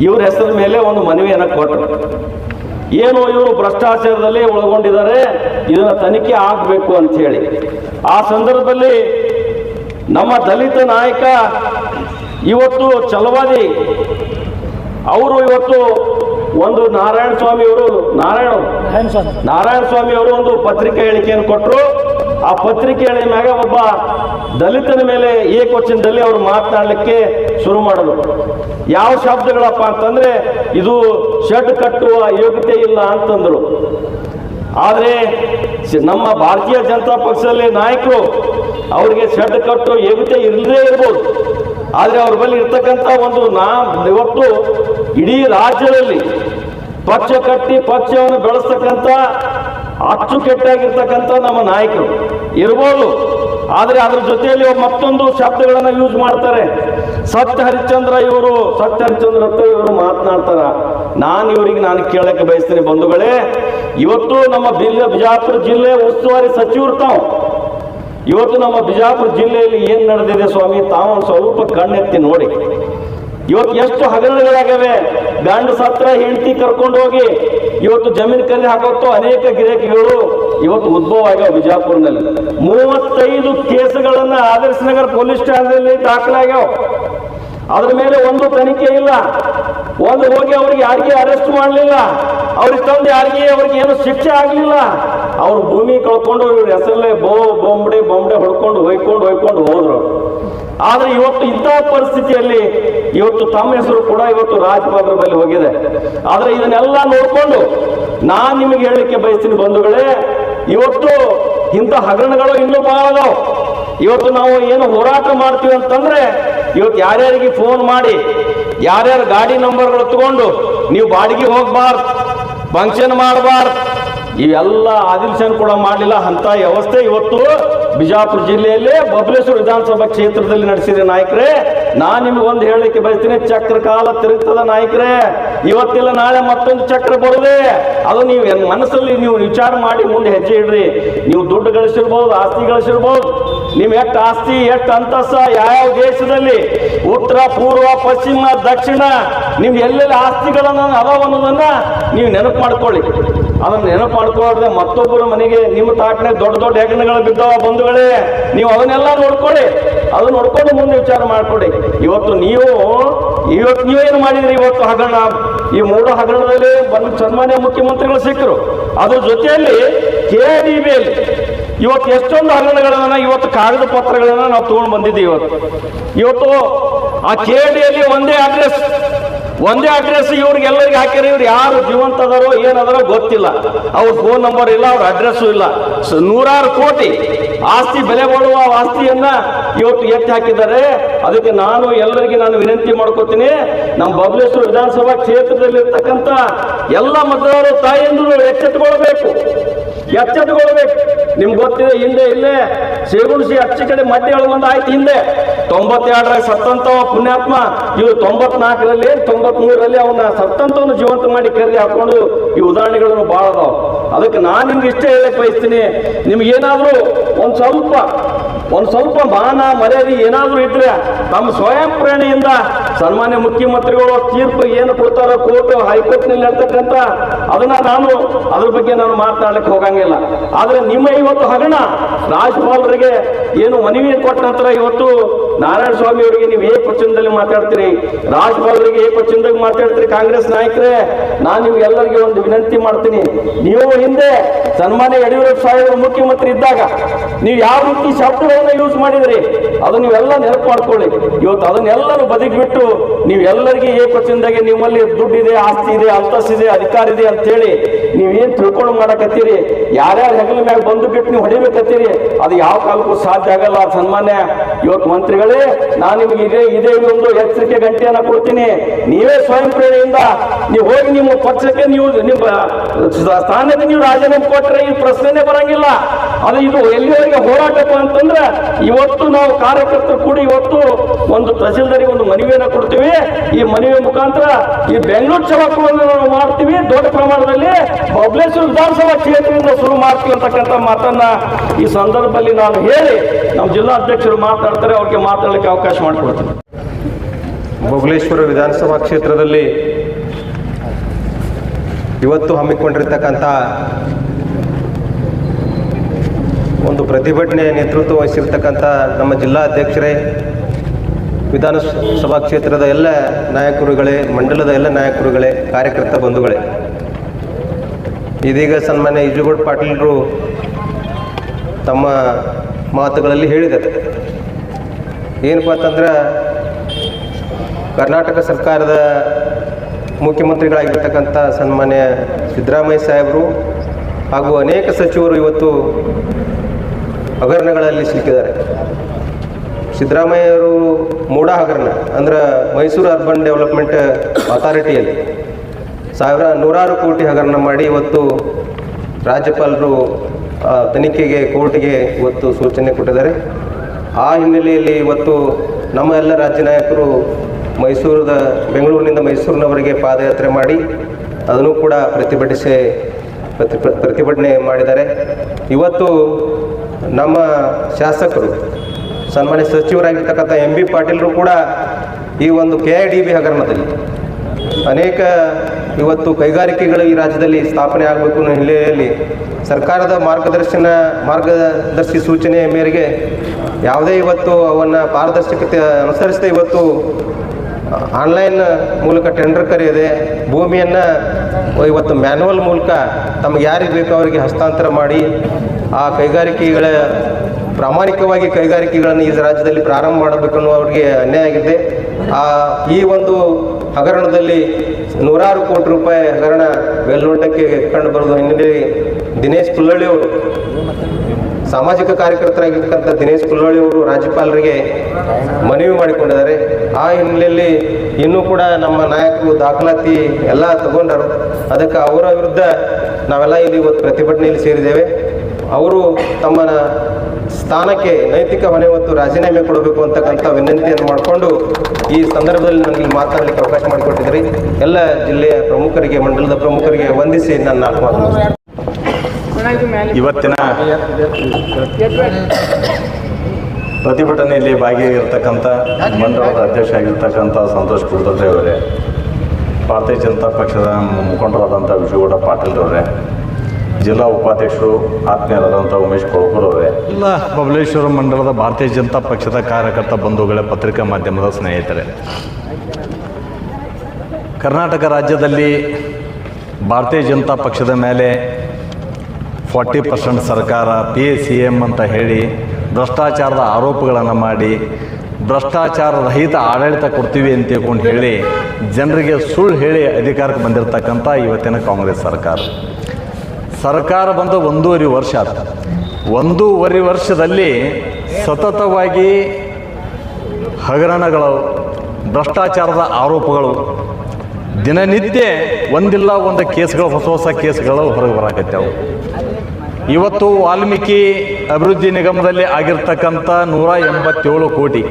ಇವ್ರ ಹೆಸರ ಮೇಲೆ ಒಂದು ಮನವಿಯನ್ನು ಕೊಟ್ಟರು ಏನು ಇವರು ಭ್ರಷ್ಟಾಚಾರದಲ್ಲಿ ಒಳಗೊಂಡಿದ್ದಾರೆ ಇದನ್ನು ತನಿಖೆ ಆಗಬೇಕು ಅಂತ ಹೇಳಿ ಆ ಸಂದರ್ಭದಲ್ಲಿ ನಮ್ಮ ದಲಿತ ನಾಯಕ ಇವತ್ತು ಚಲವಾದಿ ಅವರು ಇವತ್ತು ಒಂದು ನಾರಾಯಣ ಸ್ವಾಮಿ ಅವರು ನಾರಾಯಣ ನಾರಾಯಣ ಸ್ವಾಮಿ. ಅವರು ಒಂದು ಪತ್ರಿಕೆ ಹೇಳಿಕೆಯನ್ನು ಕೊಟ್ಟರು ಆ ಪತ್ರಿಕೆ ಹೇಳಿದ ಮ್ಯಾಗ ಒಬ್ಬ ದಲಿತನ ಮೇಲೆ ಏಕವಚನದಲ್ಲಿ ಅವರು ಮಾತನಾಡಲಿಕ್ಕೆ ಶುರು ಮಾಡಿದ್ರು ಯಾವ ಶಬ್ದಗಳಪ್ಪ ಅಂತಂದ್ರೆ, ಇದು ಶೆಡ್ ಕಟ್ಟುವ ಯೋಗ್ಯತೆ ಇಲ್ಲ ಅಂತಂದ್ರು. ಆದರೆ ನಮ್ಮ ಭಾರತೀಯ ಜನತಾ ಪಕ್ಷದಲ್ಲಿ ನಾಯಕರು ಅವರಿಗೆ ಶೆಡ್ ಕಟ್ಟೋ ಯೋಗ್ಯತೆ ಇಲ್ಲದೇ ಇರ್ಬೋದು. ಆದರೆ ಅವ್ರ ಬಳಿ ಇರ್ತಕ್ಕಂಥ ಒಂದು ನಾ ಇವತ್ತು ಇಡೀ ರಾಜ್ಯದಲ್ಲಿ ಪಕ್ಷ ಕಟ್ಟಿ ಪಕ್ಷವನ್ನು ಬೆಳೆಸ್ತಕ್ಕಂಥ ಅಚ್ಚುಕಟ್ಟಾಗಿರ್ತಕ್ಕಂಥ ನಮ್ಮ ನಾಯಕರು ಇರ್ಬೋದು. ಆದರೆ ಅದ್ರ ಜೊತೆಯಲ್ಲಿ ಮತ್ತೊಂದು ಶಬ್ದಗಳನ್ನು ಯೂಸ್ ಮಾಡ್ತಾರೆ. ಸತ್ಯ ಹರಿಶ್ಚಂದ್ರ ಇವರು, ಸತ್ಯ ಹರಿಶ್ಚಂದ್ರ ಹತ್ರ ಇವರು ಮಾತನಾಡ್ತಾರ. ನಾನು ಇವರಿಗೆ ನಾನು ಕೇಳಕ್ಕೆ ಬಯಸ್ತೀನಿ ಬಂಧುಗಳೇ. ಇವತ್ತು ನಮ್ಮ ಜಿಲ್ಲೆ ಬಿಜಾಪುರ ಜಿಲ್ಲೆ ಉಸ್ತುವಾರಿ ಸಚಿವರು ತಾವು. ಇವತ್ತು ನಮ್ಮ ಬಿಜಾಪುರ ಜಿಲ್ಲೆಯಲ್ಲಿ ಏನು ನಡೆದಿದೆ ಸ್ವಾಮಿ? ತಾವು ಸ್ವಲ್ಪ ಕಣ್ಣೆತ್ತಿ ನೋಡಿ. ಇವತ್ತು ಎಷ್ಟು ಹಗರಣಗಳಾಗವೆ ಗಂಡ ಸತ್ರ ಹೆಂಡತಿ ಕರ್ಕೊಂಡು ಹೋಗಿ ಇವತ್ತು ಜಮೀನು ಕಲ್ಲಿ ಹಾಕೋತ್ತು ಅನೇಕ ಗಿರಾಕಿಗಳು ಇವತ್ತು ಉದ್ಭವ ಆಗ್ಯಾವ ಬಿಜಾಪುರದಲ್ಲಿ ಮೂವತ್ತೈದು ಕೇಸುಗಳನ್ನ ಆದರ್ಶ ನಗರ ಪೊಲೀಸ್ ಠಾಣೆಯಲ್ಲಿ ದಾಖಲಾಗ್ಯಾವ. ಅದ್ರ ಮೇಲೆ ಒಂದು ತನಿಖೆ ಇಲ್ಲ. ಒಂದು ಹೋಗಿ ಅವ್ರಿಗೆ ಯಾರಿಗೆ ಅರೆಸ್ಟ್ ಮಾಡಲಿಲ್ಲ. ಅವ್ರಿಗೆ ತಂದು ಯಾರಿಗೆ ಅವ್ರಿಗೆ ಏನು ಶಿಕ್ಷೆ ಆಗಲಿಲ್ಲ. ಅವ್ರು ಭೂಮಿ ಕಳ್ಕೊಂಡು ಇವ್ರ ಹೆಸರಲ್ಲೇ ಬೋ ಬೊಂಬಡೆ ಬೊಂಬಡೆ ಹೊಡ್ಕೊಂಡು ಹೊಯ್ಕೊಂಡು ಹೊಯ್ಕೊಂಡು ಹೋದ್ರು. ಆದ್ರೆ ಇವತ್ತು ಇಂತಹ ಪರಿಸ್ಥಿತಿಯಲ್ಲಿ ಇವತ್ತು ತಮ್ಮ ಹೆಸರು ಕೂಡ ಇವತ್ತು ರಾಜಭವನದಲ್ಲಿ ಹೋಗಿದೆ. ಆದ್ರೆ ಇದನ್ನೆಲ್ಲ ನೋಡ್ಕೊಂಡು ನಾನು ನಿಮಗೆ ಹೇಳಲಿಕ್ಕೆ ಬಯಸ್ತೀನಿ ಬಂಧುಗಳೇ, ಇವತ್ತು ಇಂಥ ಹಗರಣಗಳು ಇನ್ನೂ ಬಹಳ ಇವತ್ತು ನಾವು ಏನು ಹೋರಾಟ ಮಾಡ್ತೀವಿ ಅಂತಂದ್ರೆ ಇವತ್ತು ಯಾರ್ಯಾರಿಗೆ ಫೋನ್ ಮಾಡಿ, ಯಾರ್ಯಾರ ಗಾಡಿ ನಂಬರ್ಗಳು ತಗೊಂಡು ನೀವು ಬಾಡಿಗೆ ಹೋಗ್ಬಾರ್ದು ಫಂಕ್ಷನ್ ಮಾಡಬಾರ್ದು ಇವೆಲ್ಲ ಆದಿಲ್ಸನ್ ಕೂಡ ಮಾಡಲಿಲ್ಲ. ಅಂತ ವ್ಯವಸ್ಥೆ ಇವತ್ತು ಬಿಜಾಪುರ ಜಿಲ್ಲೆಯಲ್ಲಿ ಬಬಲೇಶ್ವರ ವಿಧಾನಸಭಾ ಕ್ಷೇತ್ರದಲ್ಲಿ ನಡೆಸಿದೆ ನಾಯಕರೇ. ನಾನು ನಿಮಗೆ ಒಂದು ಹೇಳಲಿಕ್ಕೆ ಬಯಸ್ತೀನಿ ಚಕ್ರ ಕಾಲ ತಿರುಗ್ತದ ನಾಯಕರೇ. ಇವತ್ತಿಲ್ಲ ನಾಳೆ ಮತ್ತೊಂದು ಚಕ್ರ ಬರುದೇ. ಅದು ನೀವು ಮನಸ್ಸಲ್ಲಿ ನೀವು ವಿಚಾರ ಮಾಡಿ ಮುಂದೆ ಹೆಜ್ಜೆ ಇಡ್ರಿ. ನೀವು ದುಡ್ಡು ಗಳಿಸಿರ್ಬೋದು, ಆಸ್ತಿ ಗಳಿಸಿರ್ಬೋದು. ನಿಮ್ ಎಷ್ಟು ಆಸ್ತಿ, ಎಷ್ಟು ಅಂತಸ್ತ ಯಾವ ದೇಶದಲ್ಲಿ ಉತ್ತರ, ಪೂರ್ವ, ಪಶ್ಚಿಮ, ದಕ್ಷಿಣ, ನಿಮ್ ಎಲ್ಲೆಲ್ಲಿ ಆಸ್ತಿಗಳನ್ನ ಅದಾವ ಅನ್ನೋದನ್ನ ನೀವು ನೆನಪು ಮಾಡ್ಕೊಳ್ಳಿ. ಅದನ್ನ ನೆನಪು ಮಾಡ್ಕೊಳ್ಳೋದ್ರೆ ಮತ್ತೊಬ್ಬರ ಮನೆಗೆ ನಿಮ್ಮ ತಾಟನೆ ದೊಡ್ಡ ದೊಡ್ಡ ಹೆಗ್ಗಣಗಳು ಬಿದ್ದಾವ ಬಂಧುಗಳೇ, ನೀವು ಅವನ್ನೆಲ್ಲ ನೋಡ್ಕೊಳ್ಳಿ. ಅದು ನೋಡ್ಕೊಂಡು ಮುಂದೆ ವಿಚಾರ ಮಾಡ್ಕೊಳ್ಳಿ. ಇವತ್ತು ನೀವು, ಇವತ್ತು ನೀವೇನು ಮಾಡಿದ್ರಿ ಇವತ್ತು ಹಗರಣ? ಈ ಮೂರು ಹಗರಣದಲ್ಲಿ ಬಂದು ಸನ್ಮಾನ್ಯ ಮುಖ್ಯಮಂತ್ರಿಗಳು ಸಿಕ್ಕರು. ಅದ್ರ ಜೊತೆಯಲ್ಲಿ ಕೆ ಡಿ ಬಿಯಲ್ಲಿ ಇವತ್ತು ಎಷ್ಟೊಂದು ಹಗರಣಗಳನ್ನ, ಇವತ್ತು ಕಾಗದ ಪತ್ರಗಳನ್ನ ನಾವು ತಗೊಂಡು ಬಂದಿದ್ದೀವಿ ಇವತ್ತು. ಇವತ್ತು ಆ ಕೆ ಒಂದೇ ಅಡ್ರೆಸ್ ಒಂದೇ ಅಡ್ರೆಸ್ ಇವ್ರಿಗೆಲ್ಲರಿಗೆ ಹಾಕಿರಿ, ಇವ್ರು ಯಾರು ಜೀವಂತ ಅದಾರೋ ಏನದಾರೋ ಗೊತ್ತಿಲ್ಲ. ಅವ್ರ ಫೋನ್ ನಂಬರ್ ಇಲ್ಲ, ಅವ್ರ ಅಡ್ರೆಸ್ಸು ಇಲ್ಲ. ನೂರಾರು ಕೋಟಿ ಆಸ್ತಿ ಬೆಲೆ ಬಾಳುವ ಆಸ್ತಿಯನ್ನ ಇವತ್ತು ಎತ್ತಿ ಹಾಕಿದ್ದಾರೆ. ಅದಕ್ಕೆ ನಾನು ಎಲ್ಲರಿಗೆ ನಾನು ವಿನಂತಿ ಮಾಡ್ಕೋತೀನಿ, ನಮ್ಮ ಬಬಲೇಶ್ವರ ವಿಧಾನಸಭಾ ಕ್ಷೇತ್ರದಲ್ಲಿ ಇರ್ತಕ್ಕಂಥ ಎಲ್ಲ ಮತದಾರರು ತಾಯಿಯಂದ್ರು ಎಚ್ಚೆತ್ತುಕೊಳ್ಬೇಕು ಎಚ್ಚೆತ್ತುಕೊಳ್ಬೇಕು ನಿಮ್ಗೆ ಗೊತ್ತಿದೆ, ಹಿಂದೆ ಇಲ್ಲೇ ಸೇಗುಣಿಸಿ ಅಚ್ಚಿ ಕಡೆ ಮಧ್ಯ ಒಂದು ಆಯ್ತು, ಹಿಂದೆ. ತೊಂಬತ್ತೆರಡರಾಗ ಸತ್ತಂತವ ಪುಣ್ಯಾತ್ಮ. ಇವು ತೊಂಬತ್ನಾಲ್ಕರಲ್ಲಿ, ತೊಂಬತ್ಮೂರರಲ್ಲಿ ಅವನ್ನ ಸತ್ತಂತವನ್ನು ಜೀವಂತ ಮಾಡಿ ಕರೆದಿ ಹಾಕೊಂಡು ಈ ಉದಾಹರಣೆಗಳನ್ನು ಭಾಳ ಅದಕ್ಕೆ ನಾನು ನಿಮ್ಗೆ ಇಷ್ಟೇ ಹೇಳಕ್ ಬಯಸ್ತೀನಿ. ನಿಮ್ಗೆ ಏನಾದರೂ ಒಂದು ಸ್ವಲ್ಪ ಒಂದು ಸ್ವಲ್ಪ ಮಾನ ಮರ್ಯಾದೆ ಏನಾದರೂ ಇದ್ರೆ ತಮ್ಮ ಸ್ವಯಂ ಪ್ರೇರಣೆಯಿಂದ ಸನ್ಮಾನ್ಯ ಮುಖ್ಯಮಂತ್ರಿಗಳು ತೀರ್ಪು ಏನು ಕೊಡ್ತಾರೋ ಕೋರ್ಟ್, ಹೈಕೋರ್ಟ್ನಲ್ಲಿ ಇರ್ತಕ್ಕಂಥ, ಅದನ್ನ ನಾನು ಅದ್ರ ಬಗ್ಗೆ ನಾನು ಮಾತನಾಡಲಿಕ್ಕೆ ಹೋಗಂಗಿಲ್ಲ. ಆದರೆ ನಿಮ್ಮ ಇವತ್ತು ಹಗರಣ, ರಾಜ್ಪಾಲರಿಗೆ ಏನು ಮನವಿ ಕೊಟ್ಟ ನಂತರ ಇವತ್ತು ನಾರಾಯಣ ಸ್ವಾಮಿ ಅವರಿಗೆ ನೀವು ಏಕವಚನದಲ್ಲಿ ಮಾತಾಡ್ತೀರಿ ರಾಜ್ಯಪಾಲರಿಗೆ ಏಕವಚನದಾಗ ಮಾತಾಡ್ತೀರಿ ಕಾಂಗ್ರೆಸ್ ನಾಯಕರೇ, ನಾನು ನಿಮ್ಗೆಲ್ಲರಿಗೆ ಒಂದು ವಿನಂತಿ ಮಾಡ್ತೀನಿ. ನೀವು ಹಿಂದೆ ಸನ್ಮಾನ್ಯ ಯಡಿಯೂರಪ್ಪ ಸಾಹೇಬರು ಮುಖ್ಯಮಂತ್ರಿ ಇದ್ದಾಗ ನೀವು ಯಾವ ರೀತಿ ಶಬ್ದಗಳನ್ನ ಯೂಸ್ ಮಾಡಿದ್ರಿ? ಅದು ನೀವೆಲ್ಲ ನೆನಪು ಮಾಡ್ಕೊಳ್ಳಿ. ಇವತ್ತು ಅದನ್ನೆಲ್ಲರೂ ಬದಿಗಿಬಿಟ್ಟು ನೀವು ಎಲ್ಲರಿಗೆ ಏಕವಚನದಾಗೆ ನಿಮ್ಮಲ್ಲಿ ದುಡ್ಡಿದೆ, ಆಸ್ತಿ ಇದೆ ಅಂತಸ್ತಿದೆ ಅಧಿಕಾರ ಇದೆ ಅಂತೇಳಿ ನೀವೇನ್ ತಿಳ್ಕೊಂಡು ಮಾಡಕತ್ತೀರಿ? ಯಾರ್ಯಾರ ಹೆಗಲ ಮ್ಯಾಗ ಬಂದು ಬಿಟ್ಟು ನೀವು ಹೊಡಿಬೇಕತ್ತೀರಿ? ಅದು ಯಾವ ಕಾಲಕ್ಕೂ ಸಾಧ್ಯ ಆಗಲ್ಲ. ಸನ್ಮಾನ್ಯ, ಇವತ್ತು ಮಂತ್ರಿಗಳೇ ನಾನು ನಿಮಗೆ ಇದೆ ಇದೆ ಒಂದು ಎಚ್ಚರಿಕೆ ಗಂಟೆಯನ್ನ ಕೊಡ್ತೀನಿ. ನೀವೇ ಸ್ವಯಂ ಪ್ರೇರಣೆಯಿಂದ ನೀವು ಹೋಗಿ ನಿಮ್ಮ ಪಕ್ಷಕ್ಕೆ ನೀವು ನಿಮ್ಮ ಸ್ಥಾನಕ್ಕೆ ನೀವು ರಾಜೀನಾಮೆ ಕೊಟ್ಟರೆ ಈ ಪ್ರಶ್ನೆನೇ ಬರಂಗಿಲ್ಲ. ಅದು ಇದು ಎಲ್ಲಿವರೆಗೆ ಹೋರಾಟಪ್ಪ ಅಂತಂದ್ರೆ, ಇವತ್ತು ನಾವು ಕಾರ್ಯಕರ್ತರು ಕೂಡಿ ಇವತ್ತು ಒಂದು ತಹಸೀಲ್ದಾರಿಗೆ ಒಂದು ಮನವಿಯನ್ನ ಕೊಡ್ತೀವಿ. ಈ ಮನವಿ ಮುಖಾಂತರ ಈ ಬೆಂಗಳೂರು ಚಳಕವನ್ನು ನಾವು ಮಾಡ್ತೀವಿ. ದೊಡ್ಡ ಪ್ರಮಾಣದಲ್ಲಿ ಬಬ್ಲೇಶ್ವರ ವಿಧಾನಸಭಾ ಕ್ಷೇತ್ರದಿಂದ ಶುರು ಮಾಡ್ತೀವಿ ಅಂತಕ್ಕಂಥ ಮಾತನ್ನ ಈ ಸಂದರ್ಭದಲ್ಲಿ ನಾನು ಹೇಳಿ, ನಮ್ಮ ಜಿಲ್ಲಾಧ್ಯಕ್ಷರು ಮಾತಾಡ್ತಾರೆ, ಅವ್ರಿಗೆ ಮಾತಾಡಲಿಕ್ಕೆ ಅವಕಾಶ ಮಾಡಿಕೊಡ್ತೀನಿ. ಬೊಗಲೇಶ್ವರ ವಿಧಾನಸಭಾ ಕ್ಷೇತ್ರದಲ್ಲಿ ಇವತ್ತು ಹಮ್ಮಿಕೊಂಡಿರ್ತಕ್ಕಂಥ ಒಂದು ಪ್ರತಿಭಟನೆ ನೇತೃತ್ವ ವಹಿಸಿರ್ತಕ್ಕಂಥ ನಮ್ಮ ಜಿಲ್ಲಾ ಅಧ್ಯಕ್ಷರೇ, ವಿಧಾನಸಭಾ ಕ್ಷೇತ್ರದ ಎಲ್ಲ ನಾಯಕರುಗಳೇ, ಮಂಡಲದ ಎಲ್ಲ ನಾಯಕರುಗಳೇ, ಕಾರ್ಯಕರ್ತ ಬಂಧುಗಳೇ. ಇದೀಗ ಸನ್ಮಾನ್ಯ ಈಜುಗೌಡ ಪಾಟೀಲರು ತಮ್ಮ ಮಾತುಗಳಲ್ಲಿ ಹೇಳಿದ್ದಾರೆ. ಏನಪ್ಪ ಅಂತಂದ್ರೆ ಕರ್ನಾಟಕ ಸರ್ಕಾರದ ಮುಖ್ಯಮಂತ್ರಿಗಳಾಗಿರ್ತಕ್ಕಂಥ ಸನ್ಮಾನ್ಯ ಸಿದ್ದರಾಮಯ್ಯ ಸಾಹೇಬರು ಹಾಗೂ ಅನೇಕ ಸಚಿವರು ಇವತ್ತು ಹಗರಣಗಳಲ್ಲಿ ಸಿಕ್ಕಿದ್ದಾರೆ ಸಿದ್ದರಾಮಯ್ಯವರು ಮೂಡ ಹಗರಣ, ಅಂದ್ರೆ ಮೈಸೂರು ಅರ್ಬನ್ ಡೆವಲಪ್ಮೆಂಟ್ ಅಥಾರಿಟಿಯಲ್ಲಿ ಸಾವಿರ ನೂರಾರು ಕೋಟಿ ಹಗರಣ ಮಾಡಿ ಇವತ್ತು ರಾಜ್ಯಪಾಲರು ತನಿಖೆಗೆ, ಕೋರ್ಟ್ಗೆ ಇವತ್ತು ಸೂಚನೆ ಕೊಟ್ಟಿದ್ದಾರೆ. ಆ ಹಿನ್ನೆಲೆಯಲ್ಲಿ ಇವತ್ತು ನಮ್ಮ ಎಲ್ಲ ರಾಜ್ಯ ನಾಯಕರು ಮೈಸೂರದ, ಬೆಂಗಳೂರಿನಿಂದ ಮೈಸೂರಿನವರೆಗೆ ಪಾದಯಾತ್ರೆ ಮಾಡಿ ಅದನ್ನು ಕೂಡ ಪ್ರತಿಭಟಿಸಿ, ಪ್ರತಿ, ಪ್ರತಿಭಟನೆ ಮಾಡಿದ್ದಾರೆ. ಇವತ್ತು ನಮ್ಮ ಶಾಸಕರು, ಸನ್ಮಾನ್ಯ ಸಚಿವರಾಗಿರ್ತಕ್ಕಂಥ ಎಂ ಬಿ ಪಾಟೀಲರು ಕೂಡ ಈ ಒಂದು ಕೆ ಐ ಡಿ ಬಿ ಹಗರಣದಲ್ಲಿ ಅನೇಕ ಇವತ್ತು ಕೈಗಾರಿಕೆಗಳು ಈ ರಾಜ್ಯದಲ್ಲಿ ಸ್ಥಾಪನೆ ಆಗಬೇಕು ಅನ್ನೋ ಹಿನ್ನೆಲೆಯಲ್ಲಿ ಸರ್ಕಾರದ ಮಾರ್ಗದರ್ಶನ, ಮಾರ್ಗದರ್ಶಿ ಸೂಚನೆಯ ಮೇರೆಗೆ ಯಾವುದೇ ಇವತ್ತು ಅವನ್ನು ಪಾರದರ್ಶಕತೆ ಅನುಸರಿಸದೆ ಇವತ್ತು ಆನ್ಲೈನ್ ಮೂಲಕ ಟೆಂಡರ್ ಕರೆಯದೆ, ಭೂಮಿಯನ್ನು ಇವತ್ತು ಮ್ಯಾನುವಲ್ ಮೂಲಕ ತಮಗೆ ಯಾರಿಗೆ ಬೇಕೋ ಅವರಿಗೆ ಹಸ್ತಾಂತರ ಮಾಡಿ, ಆ ಕೈಗಾರಿಕೆಗಳ, ಪ್ರಾಮಾಣಿಕವಾಗಿ ಕೈಗಾರಿಕೆಗಳನ್ನು ಈ ರಾಜ್ಯದಲ್ಲಿ ಪ್ರಾರಂಭ ಮಾಡಬೇಕು ಅನ್ನೋರಿಗೆ ಅನ್ಯಾಯ ಆಗಿದೆ. ಆ, ಈ ಒಂದು ಹಗರಣದಲ್ಲಿ ನೂರಾರು ಕೋಟಿ ರೂಪಾಯಿ ಹಗರಣ ವೆಲ್ಲೋಟಕ್ಕೆ ಕಂಡು ಬರೋದು ಹಿನ್ನೆಲೆಯಲ್ಲಿ ದಿನೇಶ್ ಪುಲ್ಲಳ್ಳಿ ಅವರು. ಸಾಮಾಜಿಕ ಕಾರ್ಯಕರ್ತರಾಗಿರ್ತಕ್ಕಂಥ ದಿನೇಶ್ ಕುಲ್ಲೋಳಿ ಅವರು ರಾಜ್ಯಪಾಲರಿಗೆ ಮನವಿ ಮಾಡಿಕೊಂಡಿದ್ದಾರೆ. ಆ ಹಿನ್ನೆಲೆಯಲ್ಲಿ ಇನ್ನೂ ಕೂಡ ನಮ್ಮ ನಾಯಕರು ದಾಖಲಾತಿ ಎಲ್ಲ ತಗೊಂಡರು. ಅದಕ್ಕೆ ಅವರ ವಿರುದ್ಧ ನಾವೆಲ್ಲ ಇಲ್ಲಿ ಇವತ್ತು ಪ್ರತಿಭಟನೆಯಲ್ಲಿ ಸೇರಿದ್ದೇವೆ. ಅವರು ತಮ್ಮ ಸ್ಥಾನಕ್ಕೆ ನೈತಿಕ ಹೊಣೆ ಮತ್ತು ರಾಜೀನಾಮೆ ಕೊಡಬೇಕು ಅಂತಕ್ಕಂಥ ವಿನಂತಿಯನ್ನು ಮಾಡಿಕೊಂಡು ಈ ಸಂದರ್ಭದಲ್ಲಿ ನನಗೆ ಮಾತನಾಡಲಿಕ್ಕೆ ಅವಕಾಶ ಮಾಡಿಕೊಟ್ಟಿದ್ರಿ. ಎಲ್ಲ ಜಿಲ್ಲೆಯ ಪ್ರಮುಖರಿಗೆ, ಮಂಡಲದ ಪ್ರಮುಖರಿಗೆ ವಂದಿಸಿ ನನ್ನ ಮಾತು. ಇವತ್ತಿನ ಪ್ರತಿಭಟನೆಯಲ್ಲಿ ಭಾಗಿಯಾಗಿರ್ತಕ್ಕಂಥ ಮಂಡಳದ ಅಧ್ಯಕ್ಷ ಆಗಿರ್ತಕ್ಕಂಥ ಸಂತೋಷ್ ಕುಲಕರ್ಣಿ ಅವರೇ ಭಾರತೀಯ ಜನತಾ ಪಕ್ಷದ ಮುಖಂಡರಾದಂಥ ವಿಜಯಗೌಡ ಪಾಟೀಲ್ ಅವರೇ ಜಿಲ್ಲಾ ಉಪಾಧ್ಯಕ್ಷರು ಆತ್ಮೀಯರಾದಂಥ ಉಮೇಶ್ ಕೊಳಕೂರ್ ಅವರೇ ಎಲ್ಲ ಬಬಲೇಶ್ವರ ಮಂಡಲದ ಭಾರತೀಯ ಜನತಾ ಪಕ್ಷದ ಕಾರ್ಯಕರ್ತ ಬಂಧುಗಳೇ ಪತ್ರಿಕಾ ಮಾಧ್ಯಮದ ಸ್ನೇಹಿತರೆ. ಕರ್ನಾಟಕ ರಾಜ್ಯದಲ್ಲಿ ಭಾರತೀಯ ಜನತಾ ಪಕ್ಷದ ಮೇಲೆ ಫಾರ್ಟಿ ಪರ್ಸೆಂಟ್ ಸರ್ಕಾರ ಪಿ ಸಿ ಎಂ ಅಂತ ಹೇಳಿ ಭ್ರಷ್ಟಾಚಾರದ ಆರೋಪಗಳನ್ನು ಮಾಡಿ ಭ್ರಷ್ಟಾಚಾರ ರಹಿತ ಆಡಳಿತ ಕೊಡ್ತೀವಿ ಅಂತ ತಿಳ್ಕೊಂಡು ಹೇಳಿ ಜನರಿಗೆ ಸುಳ್ಳು ಹೇಳಿ ಅಧಿಕಾರಕ್ಕೆ ಬಂದಿರತಕ್ಕಂಥ ಇವತ್ತಿನ ಕಾಂಗ್ರೆಸ್ ಸರ್ಕಾರ. ಸರ್ಕಾರ ಬಂದು ಒಂದೂವರೆ ವರ್ಷ ಆಯ್ತು ಒಂದೂವರೆ ವರ್ಷದಲ್ಲಿ ಸತತವಾಗಿ ಹಗರಣಗಳು, ಭ್ರಷ್ಟಾಚಾರದ ಆರೋಪಗಳು, ದಿನನಿತ್ಯ ಒಂದಿಲ್ಲ ಒಂದು ಕೇಸ್ಗಳು, ಹೊಸ ಹೊಸ ಕೇಸ್ಗಳು ಹೊರಗೆ ಬರಾಕತ್ಯಾವು ಇವತ್ತು ವಾಲ್ಮೀಕಿ ಅಭಿವೃದ್ಧಿ ನಿಗಮದಲ್ಲಿ ಆಗಿರ್ತಕ್ಕಂಥ ನೂರ ಎಂಬತ್ತೇಳು ಕೋಟಿ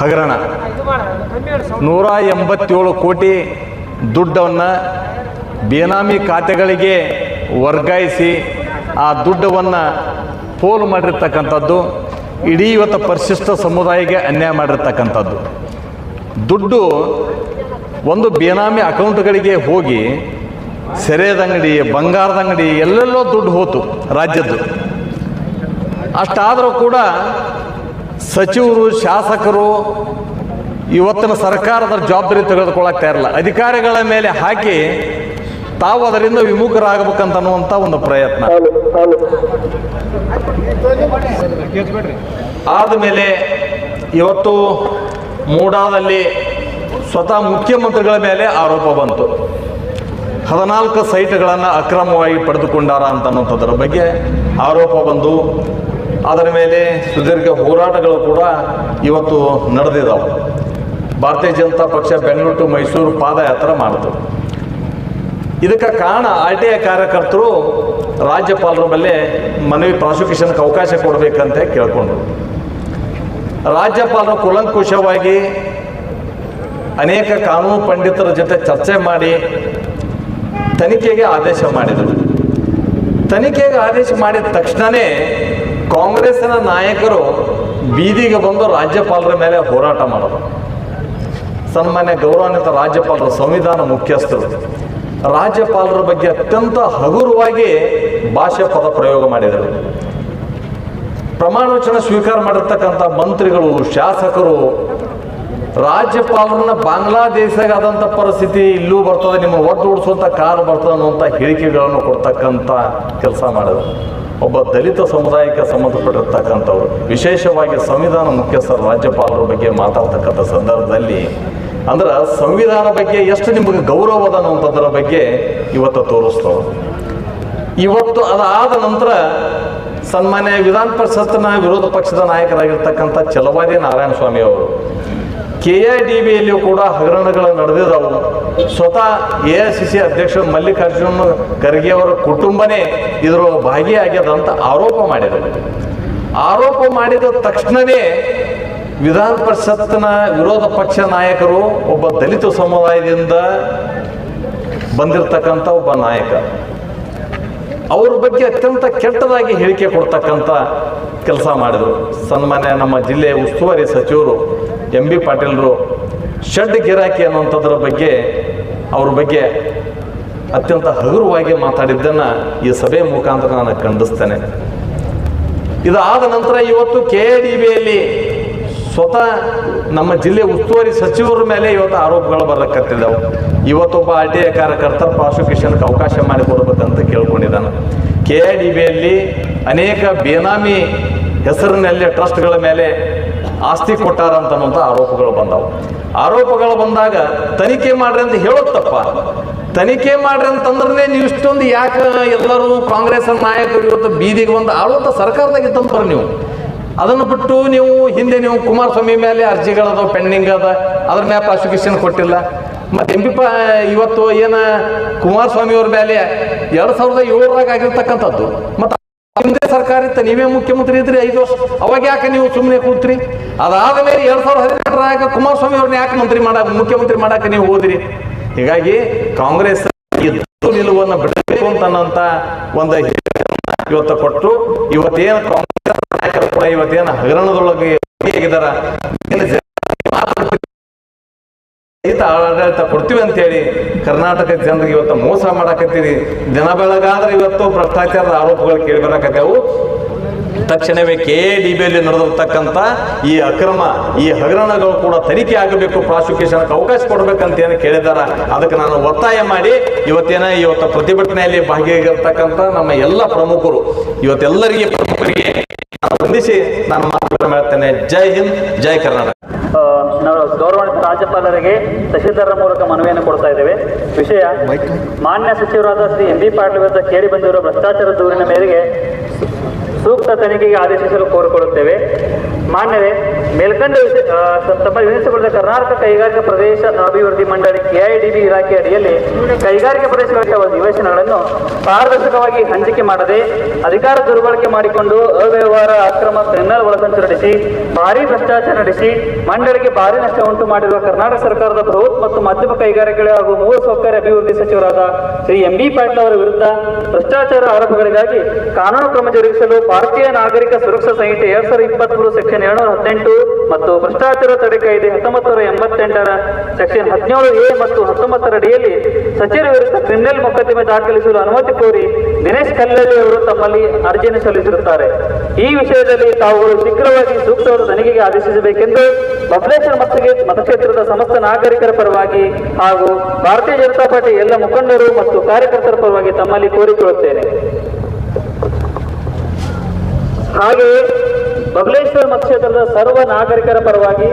ಹಗರಣ. ನೂರ ಎಂಬತ್ತೇಳು ಕೋಟಿ ದುಡ್ಡನ್ನು ಬೇನಾಮಿ ಖಾತೆಗಳಿಗೆ ವರ್ಗಾಯಿಸಿ ಆ ದುಡ್ಡವನ್ನು ಪೋಲು ಮಾಡಿರ್ತಕ್ಕಂಥದ್ದು, ಇಡೀ ಇವತ್ತು ಪರಿಶಿಷ್ಟ ಸಮುದಾಯಕ್ಕೆ ಅನ್ಯಾಯ ಮಾಡಿರ್ತಕ್ಕಂಥದ್ದು. ದುಡ್ಡು ಒಂದು ಬೇನಾಮಿ ಅಕೌಂಟ್ಗಳಿಗೆ ಹೋಗಿ ಸೆರೆದ ಅಂಗಡಿ ಬಂಗಾರದ ಅಂಗಡಿ ಎಲ್ಲೆಲ್ಲೋ ದುಡ್ಡು ಹೋತು ರಾಜ್ಯದ್ದು. ಅಷ್ಟಾದರೂ ಕೂಡ ಸಚಿವರು ಶಾಸಕರು ಇವತ್ತಿನ ಸರ್ಕಾರದ ಜವಾಬ್ದಾರಿ ತೆಗೆದುಕೊಳ್ಳಾಗ್ತಾ ಇರಲ್ಲ ಅಧಿಕಾರಿಗಳ ಮೇಲೆ ಹಾಕಿ ತಾವು ಅದರಿಂದ ವಿಮುಖರಾಗಬೇಕಂತ ಅನ್ನುವಂಥ ಒಂದು ಪ್ರಯತ್ನ. ಆದಮೇಲೆ ಇವತ್ತು ಮೂಡಾದಲ್ಲಿ ಸ್ವತಃ ಮುಖ್ಯಮಂತ್ರಿಗಳ ಮೇಲೆ ಆರೋಪ ಬಂತು. ಹದಿನಾಲ್ಕು ಸೈಟ್ಗಳನ್ನು ಅಕ್ರಮವಾಗಿ ಪಡೆದುಕೊಂಡಾರ ಅಂತ ಬಗ್ಗೆ ಆರೋಪ ಬಂದು ಅದರ ಮೇಲೆ ಸುದೀರ್ಘ ಹೋರಾಟಗಳು ಕೂಡ ಇವತ್ತು ನಡೆದಿದ್ದಾವೆ ಭಾರತೀಯ ಜನತಾ ಪಕ್ಷ ಬೆಂಗಳೂರು ಟು ಮೈಸೂರು ಪಾದಯಾತ್ರೆ ಮಾಡಿತು. ಇದಕ್ಕೆ ಕಾರಣ ಆರ್ ಟಿ ಐ ಕಾರ್ಯಕರ್ತರು ರಾಜ್ಯಪಾಲರ ಮೇಲೆ ಮನವಿ ಪ್ರಾಸಿಕ್ಯೂಷನ್ಗೆ ಅವಕಾಶ ಕೊಡಬೇಕಂತ ಕೇಳ್ಕೊಂಡ್ರು. ರಾಜ್ಯಪಾಲರು ಕುಲಂಕುಷವಾಗಿ ಅನೇಕ ಕಾನೂನು ಪಂಡಿತರ ಜೊತೆ ಚರ್ಚೆ ಮಾಡಿ ತನಿಖೆಗೆ ಆದೇಶ ಮಾಡಿದರು. ತನಿಖೆಗೆ ಆದೇಶ ಮಾಡಿದ ತಕ್ಷಣವೇ ಕಾಂಗ್ರೆಸ್ನ ನಾಯಕರು ಬೀದಿಗೆ ಬಂದು ರಾಜ್ಯಪಾಲರ ಮೇಲೆ ಹೋರಾಟ ಮಾಡೋದು ಸನ್ಮಾನ್ಯ ಗೌರವಾನ್ವಿತ ರಾಜ್ಯಪಾಲರು ಸಂವಿಧಾನ ಮುಖ್ಯಸ್ಥರು. ರಾಜ್ಯಪಾಲರ ಬಗ್ಗೆ ಅತ್ಯಂತ ಹಗುರವಾಗಿ ಭಾಷೆ ಪದ ಪ್ರಯೋಗ ಮಾಡಿದರು. ಪ್ರಮಾಣ ವಚನ ಸ್ವೀಕಾರ ಮಾಡಿರ್ತಕ್ಕಂಥ ಮಂತ್ರಿಗಳು, ಶಾಸಕರು ರಾಜ್ಯಪಾಲರನ್ನ ಬಾಂಗ್ಲಾದೇಶದಾಗ ಆದಂಥ ಪರಿಸ್ಥಿತಿ ಇಲ್ಲೂ ಬರ್ತದೆ, ನಿಮ್ಮ ಒಟ್ಟು ಓಡಿಸುವಂಥ ಕಾರು ಬರ್ತದೆ ಅನ್ನುವಂಥ ಹೇಳಿಕೆಗಳನ್ನು ಕೊಡ್ತಕ್ಕಂಥ ಕೆಲಸ ಮಾಡಿದ್ರು. ಒಬ್ಬ ದಲಿತ ಸಮುದಾಯಕ್ಕೆ ಸಂಬಂಧಪಟ್ಟಿರ್ತಕ್ಕಂಥವ್ರು, ವಿಶೇಷವಾಗಿ ಸಂವಿಧಾನ ಮುಖ್ಯಸ್ಥರು, ರಾಜ್ಯಪಾಲರ ಬಗ್ಗೆ ಮಾತಾಡ್ತಕ್ಕಂಥ ಸಂದರ್ಭದಲ್ಲಿ, ಅಂದ್ರೆ ಸಂವಿಧಾನ ಬಗ್ಗೆ ಎಷ್ಟು ನಿಮಗೆ ಗೌರವ ಅದ ಅನ್ನುವಂಥದ್ರ ಬಗ್ಗೆ ಇವತ್ತು ತೋರಿಸ್ತವ್ರು. ಇವತ್ತು ಅದಾದ ನಂತರ ಸನ್ಮಾನ್ಯ ವಿಧಾನ ಪರಿಷತ್ನ ವಿರೋಧ ಪಕ್ಷದ ನಾಯಕರಾಗಿರ್ತಕ್ಕಂಥ ಚಲವಾದಿ ನಾರಾಯಣ ಸ್ವಾಮಿ ಅವರು ಕೆ ಐ ಡಿ ಬಿಯಲ್ಲಿಯೂ ಕೂಡ ಹಗರಣಗಳು ನಡೆದಿದ್ದವು. ಸ್ವತಃ ಎ ಐ ಸಿ ಸಿ ಅಧ್ಯಕ್ಷ ಮಲ್ಲಿಕಾರ್ಜುನ ಖರ್ಗೆ ಅವರ ಕುಟುಂಬನೇ ಇದರ ಭಾಗಿಯಾಗ್ಯದ ಅಂತ ಆರೋಪ ಮಾಡಿದರು. ಆರೋಪ ಮಾಡಿದ ತಕ್ಷಣವೇ ವಿಧಾನ ಪರಿಷತ್ನ ವಿರೋಧ ಪಕ್ಷ ನಾಯಕರು ಒಬ್ಬ ದಲಿತ ಸಮುದಾಯದಿಂದ ಬಂದಿರತಕ್ಕಂಥ ಒಬ್ಬ ನಾಯಕ. ಅವ್ರ ಬಗ್ಗೆ ಅತ್ಯಂತ ಕೆಟ್ಟದಾಗಿ ಹೇಳಿಕೆ ಕೊಡ್ತಕ್ಕಂಥ ಕೆಲಸ ಮಾಡಿದರು. ಸನ್ಮಾನ್ಯ ನಮ್ಮ ಜಿಲ್ಲೆಯ ಉಸ್ತುವಾರಿ ಸಚಿವರು ಎಂ ಬಿ ಪಾಟೀಲ್ರು ಷಡ್ ಗಿರಾಕಿ ಅನ್ನುವಂಥದ್ರ ಬಗ್ಗೆ, ಅವ್ರ ಬಗ್ಗೆ ಅತ್ಯಂತ ಹಗುರವಾಗಿ ಮಾತಾಡಿದ್ದನ್ನು ಈ ಸಭೆ ಮುಖಾಂತರ ನಾನು ಖಂಡಿಸ್ತೇನೆ. ಇದಾದ ನಂತರ ಇವತ್ತು ಕೆ ಡಿ ಬಿಯಲ್ಲಿ ಸ್ವತಃ ನಮ್ಮ ಜಿಲ್ಲೆ ಉಸ್ತುವಾರಿ ಸಚಿವರ ಮೇಲೆ ಇವತ್ತು ಆರೋಪಗಳು ಬರಕತ್ತಿದ್ದಾವೆ. ಇವತ್ತೊಬ್ಬ ಆರ್ ಟಿ ಐ ಕಾರ್ಯಕರ್ತ ಪ್ರಾಸಿಕ್ಯೂಷನ್ಗೆ ಅವಕಾಶ ಮಾಡಿಕೊಡ್ಬೇಕಂತ ಕೇಳ್ಕೊಂಡಿದ್ದಾನೆ. ಕೆ ಡಿ ಬಿಯಲ್ಲಿ ಅನೇಕ ಬೇನಾಮಿ ಹೆಸರಿನಲ್ಲಿ ಟ್ರಸ್ಟ್ಗಳ ಮೇಲೆ ಆಸ್ತಿ ಕೊಟ್ಟಾರ ಅನ್ನುವಂಥ ಆರೋಪಗಳು ಬಂದವು. ಆರೋಪಗಳು ಬಂದಾಗ ತನಿಖೆ ಮಾಡ್ರಿ ಅಂತ ಹೇಳುತ್ತಪ್ಪ. ತಪ್ಪ ತನಿಖೆ ಮಾಡ್ರಿ ಅಂತಂದ್ರೆ ನೀವು ಇಷ್ಟೊಂದು ಯಾಕೆ ಎಲ್ಲರೂ ಕಾಂಗ್ರೆಸ್ ನಾಯಕರು ಇವತ್ತು ಬೀದಿಗೆ ಬಂದು ಆಳುವಂಥ ಸರ್ಕಾರದಾಗ ಇದ್ದಂತಾರೆ ನೀವು. ಅದನ್ನು ಬಿಟ್ಟು ನೀವು ಹಿಂದೆ ನೀವು ಕುಮಾರಸ್ವಾಮಿ ಮೇಲೆ ಅರ್ಜಿಗಳದ ಪೆಂಡಿಂಗ್ ಅದ ಅದ್ರ ಮೇಲೆ ಪ್ರಾಸಿಕ್ಯೂಷನ್ ಕೊಟ್ಟಿಲ್ಲ. ಮತ್ತೆ ಎಂ ಪಿ ಪ ಇವತ್ತು ಏನ ಕುಮಾರಸ್ವಾಮಿ ಅವ್ರ ಮೇಲೆ ಎರಡು ಸಾವಿರದ ಏಳರಾಗ ಆಗಿರ್ತಕ್ಕಂಥದ್ದು. ಮತ್ತೆ ಹಿಂದೆ ಸರ್ಕಾರ ಇತ್ತು ನೀವೇ ಮುಖ್ಯಮಂತ್ರಿ ಇದ್ರಿ ಐದು ವರ್ಷ. ಅವಾಗ ಯಾಕೆ ನೀವು ಸುಮ್ಮನೆ ಕೂತ್ರಿ? ಅದಾದ ಮೇಲೆ ಎರಡ್ ಸಾವಿರದ ಹದಿನೆಂಟರಾಗ ಕುಮಾರಸ್ವಾಮಿ ಅವ್ರನ್ನ ಯಾಕೆ ಮಂತ್ರಿ ಮಾಡ, ಮುಖ್ಯಮಂತ್ರಿ ಮಾಡಕ್ಕೆ ನೀವು ಹೋದ್ರಿ ಹೀಗಾಗಿ ಕಾಂಗ್ರೆಸ್ ನಿಲುವನ್ನು ಬಿಡಬೇಕು ಅಂತ ಒಂದು ಇವತ್ತು ಕೊಟ್ಟು, ಇವತ್ತೇನು ಕಾಂಗ್ರೆಸ್ ನಾಯಕರು ಕೂಡ ಇವತ್ತೇನು ಹಗರಣದೊಳಗೆ ಆಡಳಿತ ಕೊಡ್ತೀವಿ ಅಂತೇಳಿ ಕರ್ನಾಟಕ ಜನರಿಗೆ ಇವತ್ತು ಮೋಸ ಮಾಡಾಕತ್ತೀರಿ. ದಿನ ಬೆಳಗಾದ್ರೆ ಇವತ್ತು ಭ್ರಷ್ಟಾಚಾರದ ಆರೋಪಗಳು ಕೇಳಿ ಬರಾಕತ್ತೇವು. ತಕ್ಷಣವೇ ಕೆ ಡಿ ಬಿಯಲ್ಲಿ ನಡೆದಿರ್ತಕ್ಕಂಥ ಈ ಅಕ್ರಮ ಈ ಹಗರಣಗಳು ಕೂಡ ತನಿಖೆ ಆಗಬೇಕು ಪ್ರಾಸಿಕ್ಯೂಷನ್ಗೆ ಅವಕಾಶ ಕೊಡಬೇಕಂತ ಏನು ಕೇಳಿದಾರ. ಅದಕ್ಕೆ ನಾನು ಒತ್ತಾಯ ಮಾಡಿ ಇವತ್ತೇನ ಇವತ್ತು ಪ್ರತಿಭಟನೆಯಲ್ಲಿ ಭಾಗಿಯಾಗಿರ್ತಕ್ಕಂಥ ನಮ್ಮ ಎಲ್ಲ ಪ್ರಮುಖರು ಇವತ್ತೆಲ್ಲರಿಗೆ ಪ್ರಮುಖರಿಗೆ ಬಂಧಿಸಿ ವಂದಿಸಿ ನಾನು ಮಾತುಗಳನ್ನು ಹೇಳ್ತೇನೆ ಜೈ ಹಿಂದ್ ಜೈ ಕರ್ನಾಟಕ. ಆ, ನಾವು ಗೌರವಾನ್ವಿತ ರಾಜ್ಯಪಾಲರಿಗೆ ತಹಶೀಲ್ದಾರರ ಮೂಲಕ ಮನವಿಯನ್ನು ಕೊಡ್ತಾ ಇದ್ದೇವೆ. ವಿಷಯ ಮಾನ್ಯ ಸಚಿವರಾದ ಶ್ರೀ ಎಂ ಬಿ ಪಾಟೀಲ್ ವಿರುದ್ಧ ಕೇಳಿ ಬಂದಿರುವ ಭ್ರಷ್ಟಾಚಾರ ದೂರಿನ ಮೇರೆಗೆ ಸೂಕ್ತ ತನಿಖೆಗೆ ಆದೇಶಿಸಲು ಕೋರಿಕೊಳ್ಳುತ್ತೇವೆ ಮಾನ್ಯರೇ, ಮೇಲ್ಕಂಡ ತಮ್ಮ ವಿನಿಸಿಕೊಳ್ಳದ ಕರ್ನಾಟಕ ಕೈಗಾರಿಕಾ ಪ್ರದೇಶ ಅಭಿವೃದ್ಧಿ ಮಂಡಳಿ ಕೆಐಡಿಬಿ ಇಲಾಖೆ ಅಡಿಯಲ್ಲಿ ಕೈಗಾರಿಕಾ ಪ್ರದೇಶಗಳ ನಿವೇಶನಗಳನ್ನು ಪಾರದರ್ಶಕವಾಗಿ ಹಂಚಿಕೆ ಮಾಡದೆ ಅಧಿಕಾರ ದುರ್ಬಳಕೆ ಮಾಡಿಕೊಂಡು ಅವ್ಯವಹಾರ, ಅಕ್ರಮ ಕ್ರಿಮಿನಲ್ ಒಳಸಂಚು ನಡೆಸಿ, ಭಾರಿ ಭ್ರಷ್ಟಾಚಾರ ನಡೆಸಿ, ಮಂಡಳಿಗೆ ಭಾರಿ ನಷ್ಟ ಉಂಟು ಮಾಡಿರುವ ಕರ್ನಾಟಕ ಸರ್ಕಾರದ ಬೃಹತ್ ಮತ್ತು ಮಧ್ಯಮ ಕೈಗಾರಿಕೆಗಳ ಹಾಗೂ ಮೂಲ ಸೌಕರ್ಯ ಅಭಿವೃದ್ಧಿ ಸಚಿವರಾದ ಶ್ರೀ ಎಂ ಬಿ ಪಾಟೀಲ್ ಅವರ ವಿರುದ್ಧ ಭ್ರಷ್ಟಾಚಾರ ಆರೋಪಗಳಿಗಾಗಿ ಕಾನೂನು ಕ್ರಮ ಜರುಗಿಸಲು ಭಾರತೀಯ ನಾಗರಿಕ ಸುರಕ್ಷಾ ಸಂಹಿತೆ ಎರಡ್ ಸಾವಿರದ ಇಪ್ಪತ್ಮೂರು ಸೆಕ್ಷನ್ ಏಳ್ನೂರ ಹದಿನೆಂಟು ಮತ್ತು ಭ್ರಷ್ಟಾಚಾರ ತಡೆ ಕಾಯ್ದೆ ಹತ್ತೊಂಬತ್ತು ಎಂಬತ್ತೆಂಟರ ಸೆಕ್ಷನ್ ಹದಿನೇಳು ಎ ಮತ್ತು ಹತ್ತೊಂಬತ್ತರ ಅಡಿಯಲ್ಲಿ ಸಚಿವರ ವಿರುದ್ಧ ಕ್ರಿಮಿನಲ್ ಮೊಕದ್ದಮೆ ದಾಖಲಿಸಲು ಅನುಮತಿ ಕೋರಿ ದಿನೇಶ್ ಕಲ್ಲಳ್ಳಿ ಅವರು ತಮ್ಮಲ್ಲಿ ಅರ್ಜಿಯನ್ನು ಸಲ್ಲಿಸಿರುತ್ತಾರೆ. ಈ ವಿಷಯದಲ್ಲಿ ತಾವುಗಳು ಶೀಘ್ರವಾಗಿ ಸೂಕ್ತವಾದ ತನಿಖೆಗೆ ಆದೇಶಿಸಬೇಕೆಂದು ಬಬಲೇಶ್ವರ ಮತಕ್ಷೇತ್ರದ ಸಮಸ್ತ ನಾಗರಿಕರ ಪರವಾಗಿ ಹಾಗೂ ಭಾರತೀಯ ಜನತಾ ಪಾರ್ಟಿ ಎಲ್ಲ ಮುಖಂಡರು ಮತ್ತು ಕಾರ್ಯಕರ್ತರ ಪರವಾಗಿ ತಮ್ಮಲ್ಲಿ ಕೋರಿಕೊಳ್ಳುತ್ತೇನೆ. ಹಾಗೆಯೇ ಬಬಲೇಶ್ವರ ಮತಕ್ಷೇತ್ರದ ಸರ್ವ ನಾಗರಿಕರ ಪರವಾಗಿ.